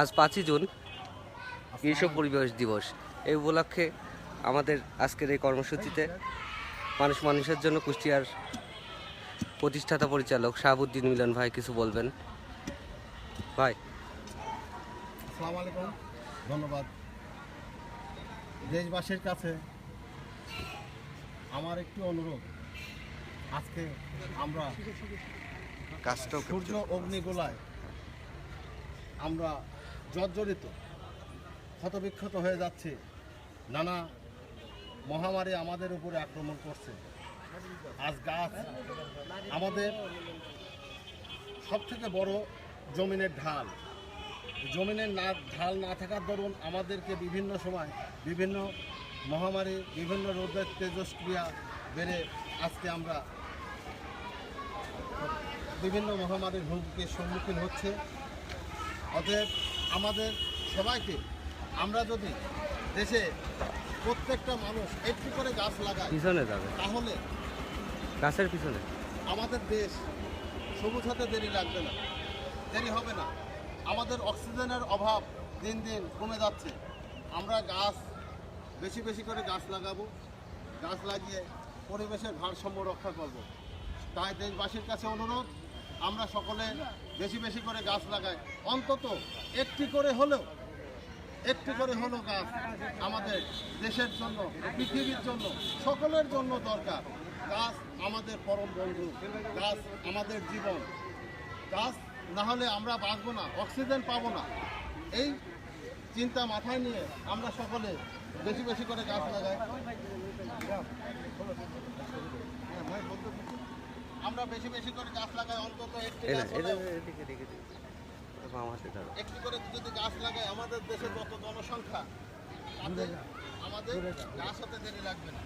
আজ পাঁচই জুন বিশ্ব পরিবেশ দিবস। এই উপলক্ষে আমাদের আজকের এই কর্মসূচিতে মানুষ মানুষের জন্য কুষ্টিয়ার প্রতিষ্ঠাতা পরিচালক শাহাবুদ্দিন মিলন ভাই কিছু বলবেন। ভাই। আসসালামু আলাইকুম ধন্যবাদ। দেশবাসীর কাছে আমার একটি অনুরোধ আজকে আমরা সূর্য অগ্নিগোলায় আমরা জর্জরিত, ক্ষতবিক্ষত হয়ে যাচ্ছে। নানা মহামারী আমাদের উপরে আক্রমণ করছে। আজ গাছ আমাদের সবথেকে বড় জমিনের ঢাল। জমিনের না, ঢাল না থাকার দরুন আমাদেরকে বিভিন্ন সময় বিভিন্ন মহামারী, বিভিন্ন রোগের তেজস্ক্রিয়া বেড়ে আজকে আমরা বিভিন্ন মহামারীর হুমকির সম্মুখীন হচ্ছে। অতএব আমাদের সবাইকে আমরা যদি দেশে প্রত্যেকটা মানুষ একটু করে গাছ লাগায় পিছনে যাবে। তাহলে গাছের পিছনে। আমাদের দেশ সবুজ হতে দেরি লাগবে না দেরি হবে না। আমাদের অক্সিজেনের অভাব দিন দিন কমে যাচ্ছে। আমরা গাছ বেশি বেশি করে গাছ লাগাবো গাছ লাগিয়ে পরিবেশের ভারসাম্য রক্ষা করব। তাই দেশবাসীর কাছে অনুরোধ আমরা সকলে বেশি বেশি করে গাছ লাগাই। অন্তত একটি করে হলেও, একটি করে হলো গাছ আমাদের দেশের জন্য, পৃথিবীর জন্য, সকলের জন্য দরকার। গাছ আমাদের পরম বন্ধু, গাছ আমাদের জীবন। গাছ না হলে আমরা বাঁচবো না, অক্সিজেন পাবো না। এই চিন্তা মাথায় নিয়ে আমরা সকলে বেশি বেশি করে গাছ লাগাই আমরা বেশি বেশি করে গাছ লাগায় অন্তত একটি গাছ একটি করে যদি গাছ লাগায় আমাদের দেশের যত জনসংখ্যা আমাদের গাছ হতে দেরি লাগবে না।